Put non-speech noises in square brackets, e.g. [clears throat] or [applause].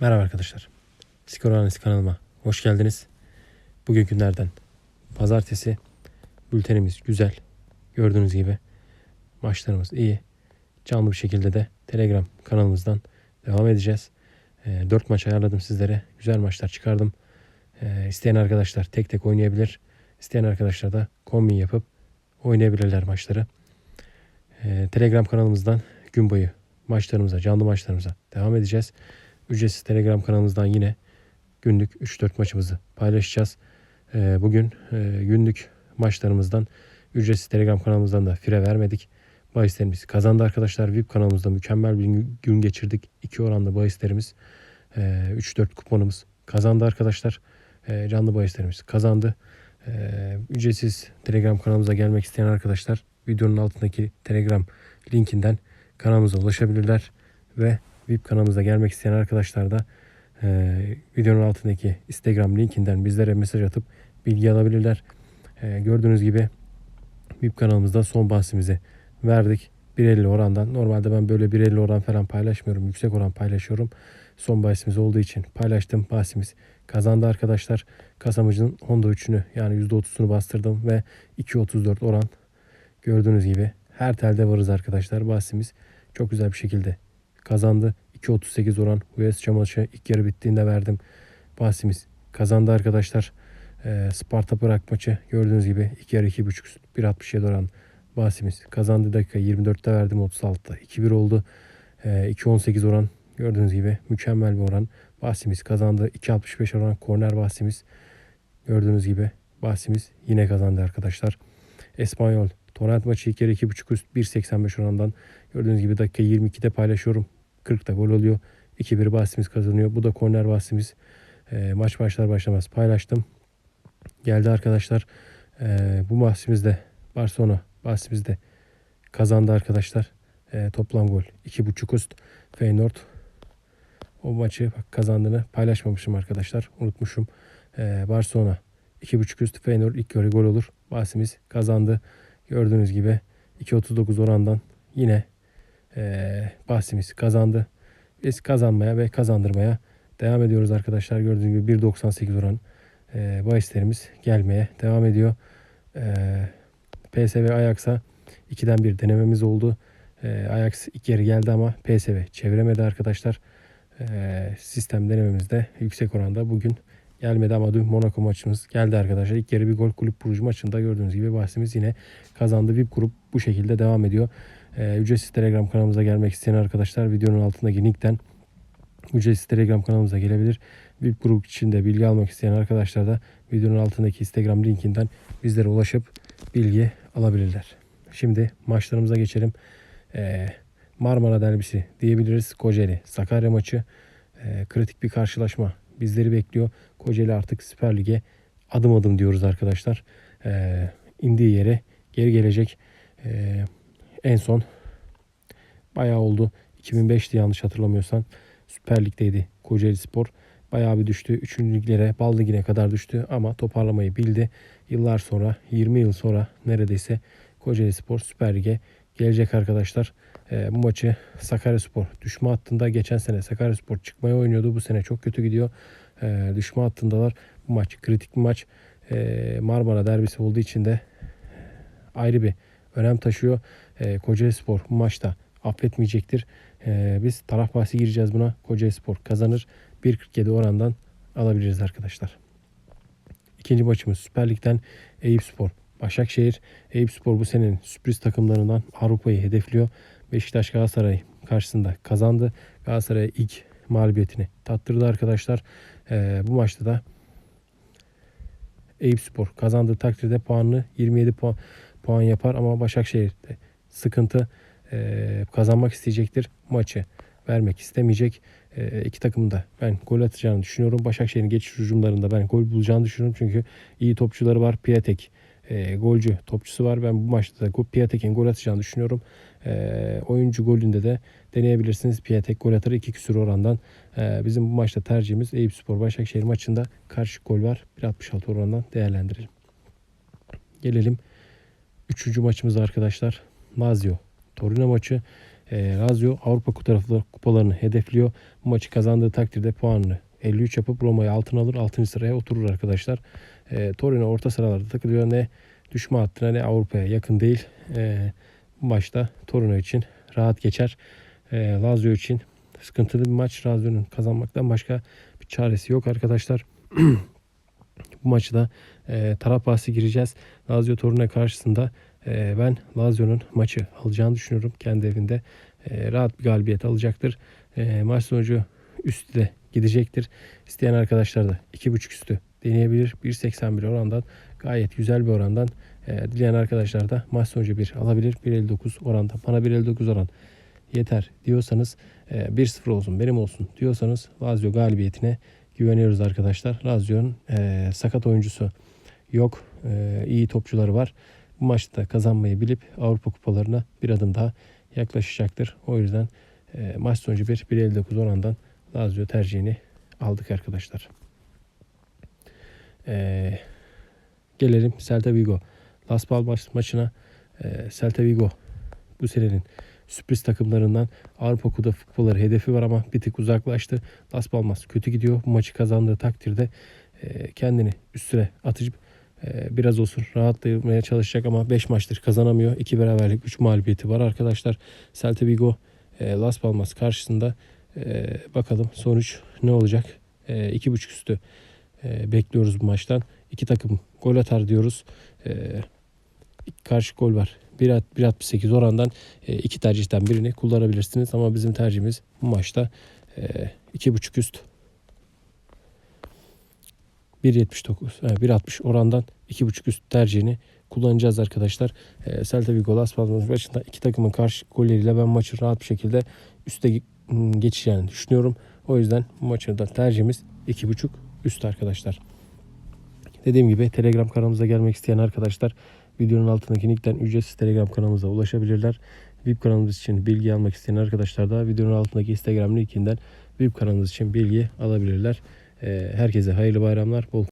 Merhaba arkadaşlar. Skor kanalıma hoş geldiniz. Bugün günlerden pazartesi. Bültenimiz güzel. Gördüğünüz gibi maçlarımız iyi. Canlı bir şekilde de Telegram kanalımızdan devam edeceğiz. 4 maç ayarladım sizlere. Güzel maçlar çıkardım. E, isteyen arkadaşlar tek tek oynayabilir. İsteyen arkadaşlar da kombin yapıp oynayabilirler maçları. E, Telegram kanalımızdan gün boyu maçlarımıza, canlı maçlarımıza devam edeceğiz. Ücretsiz Telegram kanalımızdan yine günlük 3-4 maçımızı paylaşacağız. Ee, bugün e, günlük maçlarımızdan ücretsiz Telegram kanalımızdan da fire vermedik. Bahislerimiz kazandı arkadaşlar. VIP kanalımızda mükemmel bir gün geçirdik. İki oranlı bahislerimiz e, 3-4 kuponumuz kazandı arkadaşlar. E, canlı bahislerimiz kazandı. E, ücretsiz Telegram kanalımıza gelmek isteyen arkadaşlar videonun altındaki Telegram linkinden kanalımıza ulaşabilirler ve VIP kanalımıza gelmek isteyen arkadaşlar da e, videonun altındaki Instagram linkinden bizlere mesaj atıp bilgi alabilirler. E, gördüğünüz gibi VIP kanalımızda son bahsimizi verdik. 1.50 orandan. Normalde ben böyle 1.50 oran falan paylaşmıyorum. Yüksek oran paylaşıyorum. Son bahsimiz olduğu için paylaştım. Bahsimiz kazandı arkadaşlar. Kasamızın Honda 3'ünü yani %30'unu bastırdım ve 2.34 oran gördüğünüz gibi her telde varız arkadaşlar. Bahsimiz çok güzel bir şekilde kazandı. 2.38 oran US maçı ilk yarı bittiğinde verdim. Bahsimiz kazandı arkadaşlar. Ee, Sparta Prag maçı gördüğünüz gibi ilk yarı 2.5 1.67 oran bahsimiz kazandı. Dakika 24'te verdim 36'da 2-1 oldu. Ee, 2.18 oran gördüğünüz gibi mükemmel bir oran. Bahsimiz kazandı. 2.65 oran korner bahsimiz gördüğünüz gibi bahsimiz yine kazandı arkadaşlar. Espanyol Torrent maçı ilk yarı 2.5 üst 1.85 orandan gördüğünüz gibi dakika 22'de paylaşıyorum. 40'ta gol oluyor. 2-1 bahsimiz kazanıyor. Bu da korner bahsimiz. E, maç başlar başlamaz paylaştım. Geldi arkadaşlar. E, bu bahsimizde Barcelona bahsimizde kazandı arkadaşlar. E, toplam gol 2.5 üst. Feyenoord o maçı bak, kazandığını paylaşmamışım arkadaşlar. Unutmuşum. E, Barcelona 2.5 üst. Feyenoord ilk yarı gol olur. Bahsimiz kazandı. Gördüğünüz gibi 2.39 orandan yine bahsimiz kazandı. Biz kazanmaya ve kazandırmaya devam ediyoruz arkadaşlar. Gördüğünüz gibi 1.98 oran e, bahislerimiz gelmeye devam ediyor. E, PSV Ajax'a 2'den bir denememiz oldu. E, Ajax ilk yarı geldi ama PSV çeviremedi arkadaşlar. E, sistem denememizde yüksek oranda bugün gelmedi ama dün Monaco maçımız geldi arkadaşlar. İlk yarı bir gol kulüp Bruges maçında gördüğünüz gibi bahsimiz yine kazandı. VIP grup bu şekilde devam ediyor. Ee, ücretsiz Telegram kanalımıza gelmek isteyen arkadaşlar videonun altındaki linkten ücretsiz Telegram kanalımıza gelebilir. VIP grup içinde bilgi almak isteyen arkadaşlar da videonun altındaki Instagram linkinden bizlere ulaşıp bilgi alabilirler. Şimdi maçlarımıza geçelim. Ee, Marmara derbisi diyebiliriz. Kocaeli Sakarya maçı ee, kritik bir karşılaşma bizleri bekliyor. Kocaeli artık Süper Lig'e adım adım diyoruz arkadaşlar. Ee, indiği yere geri gelecek. Ee, en son bayağı oldu. 2005'ti yanlış hatırlamıyorsam. Süper Lig'deydi Kocaeli Spor. Bayağı bir düştü. Üçüncü liglere, bal ligine kadar düştü ama toparlamayı bildi. Yıllar sonra, 20 yıl sonra neredeyse Kocaeli Spor Süper Lig'e gelecek arkadaşlar. Ee, bu maçı Sakarya Spor düşme hattında geçen sene Sakarya Spor çıkmaya oynuyordu. Bu sene çok kötü gidiyor. Ee, düşme hattındalar. Bu maç kritik bir maç. Ee, Marmara derbisi olduğu için de ayrı bir önem taşıyor. Ee, Kocaeli Spor bu maçta affetmeyecektir. Ee, biz taraf bahsi gireceğiz buna. Kocaeli Spor kazanır. 1.47 orandan alabiliriz arkadaşlar. İkinci maçımız Süper Lig'den Eyüp Spor. Başakşehir, Eyüp Spor bu senenin sürpriz takımlarından Avrupa'yı hedefliyor. Beşiktaş Galatasaray karşısında kazandı. Galatasaray ilk mağlubiyetini tattırdı arkadaşlar. Ee, bu maçta da Eyüp Spor kazandığı takdirde puanını 27 puan, puan yapar ama Başakşehir'de sıkıntı e, kazanmak isteyecektir. Maçı vermek istemeyecek. E, iki takım da ben gol atacağını düşünüyorum. Başakşehir'in geçiş hücumlarında ben gol bulacağını düşünüyorum. Çünkü iyi topçuları var. Piatek e, golcü topçusu var. Ben bu maçta da Piatek'in gol atacağını düşünüyorum. E, oyuncu golünde de deneyebilirsiniz. Piatek gol atar 2 küsur orandan. E, bizim bu maçta tercihimiz Eyüp Spor Başakşehir maçında karşı gol var. 1.66 orandan değerlendirelim. Gelelim 3. maçımıza arkadaşlar. Lazio Torino maçı. E, Lazio Avrupa taraflı kupalarını hedefliyor. Bu maçı kazandığı takdirde puanını 53 yapıp Roma'yı altına alır. 6. sıraya oturur arkadaşlar. E, Torino orta sıralarda takılıyor. Ne düşme hattına ne Avrupa'ya yakın değil. E, bu maçta Torino için rahat geçer. E, Lazio için sıkıntılı bir maç. Lazio'nun kazanmaktan başka bir çaresi yok arkadaşlar. [clears throat] bu maçı da e, taraf bahsi gireceğiz. Lazio Torino karşısında e, ben Lazio'nun maçı alacağını düşünüyorum. Kendi evinde e, rahat bir galibiyet alacaktır. E, maç sonucu üstü de gidecektir. İsteyen arkadaşlar da 2.5 üstü deneyebilir. 1.81 orandan gayet güzel bir orandan e, dileyen arkadaşlar da maç sonucu 1 alabilir. 1.59 oranda. Bana 1.59 oran yeter diyorsanız e, 1-0 olsun benim olsun diyorsanız Lazio galibiyetine güveniyoruz arkadaşlar. Lazio'nun e, sakat oyuncusu yok. E, iyi topçuları var. Bu maçta kazanmayı bilip Avrupa kupalarına bir adım daha yaklaşacaktır. O yüzden e, maç sonucu 1 1.59 orandan Lazio tercihini aldık arkadaşlar. E, gelelim Celta Vigo. Las Palmas maçına e, Celta Vigo bu senenin sürpriz takımlarından Avrupa Kupa kupaları hedefi var ama bir tık uzaklaştı. Las Palmas kötü gidiyor. Bu maçı kazandığı takdirde e, kendini üstüne atıp e, biraz olsun rahatlamaya çalışacak ama 5 maçtır kazanamıyor. 2 beraberlik 3 mağlubiyeti var arkadaşlar. Celta Vigo e, Las Palmas karşısında bakalım sonuç ne olacak? E, 2.5 üstü bekliyoruz bu maçtan. İki takım gol atar diyoruz. Karşı gol var. 1.68 orandan e, iki tercihten birini kullanabilirsiniz. Ama bizim tercihimiz bu maçta e, 2.5 üst 1.79 e, 1.60 orandan 2.5 üst tercihini kullanacağız arkadaşlar. E, Celta Vigo Las Palmas maçında iki takımın karşı golleriyle ben maçı rahat bir şekilde üste m, geçeceğini düşünüyorum. O yüzden bu maçın da tercihimiz 2.5 üst arkadaşlar. Dediğim gibi Telegram kanalımıza gelmek isteyen arkadaşlar videonun altındaki linkten ücretsiz Telegram kanalımıza ulaşabilirler. VIP kanalımız için bilgi almak isteyen arkadaşlar da videonun altındaki Instagram linkinden VIP kanalımız için bilgi alabilirler. Ee, Herkese hayırlı bayramlar, bol